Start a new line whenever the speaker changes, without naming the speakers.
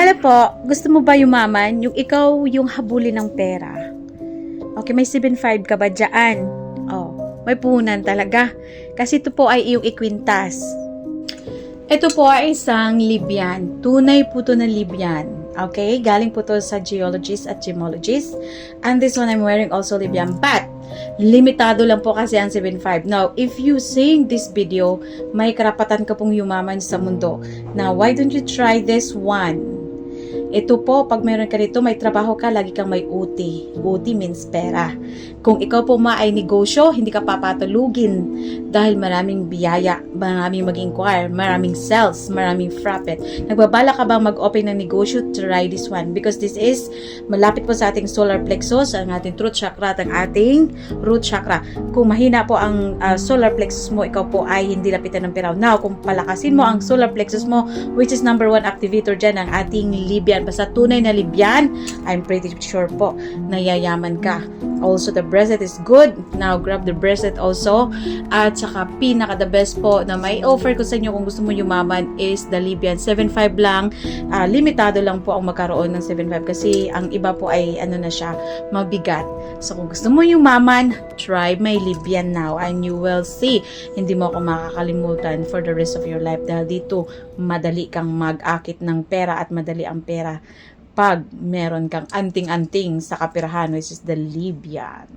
Hello po, gusto mo ba yumaman? Yung ikaw yung habulin ng pera. Okay, may 7.5 ka ba dyan? Oh, may punan talaga. Kasi ito po ay iyong ikwintas. Ito po ay isang Libyan. Tunay po to ng Libyan. Okay? Galing po to sa geologist at gemologist. And this one I'm wearing also Libyan. But, limitado lang po kasi ang 7.5. Now, if you seeing this video, may karapatan ka pong yumaman sa mundo. Now, why don't you try this one? Ito po, pag meron ka rito, may trabaho ka, lagi kang may UT. UT means pera. Kung ikaw po ma ay negosyo, hindi ka papatulugin dahil maraming biyaya, maraming mag-inquire, maraming sales, maraming profit. Nagbabala ka bang mag-open ng negosyo? Try this one because this is malapit po sa ating solar plexus, ang ating throat chakra at ang ating root chakra. Kung mahina po ang uh, solar plexus mo, ikaw po ay hindi lapitan ng peraw. Now, kung palakasin mo ang solar plexus mo, which is number one activator dyan, ang ating Libyan. Basta tunay na Libyan, I'm pretty sure po, nayayaman ka. Also, the bracelet is good. Now, grab the bracelet also. At saka, pinaka the best po na may offer ko sa inyo kung gusto mo yumaman is the Libyan. 7.5 lang. Ah, limitado lang po ang magkaroon ng 7.5 kasi ang iba po ay ano na siya, mabigat. So, kung gusto mo yumaman, try my Libyan now and you will see. Hindi mo ako makakalimutan for the rest of your life dahil dito madali kang mag-akit ng pera at madali ang pera pag meron kang anting-anting sa kapirahan which is the Libyan.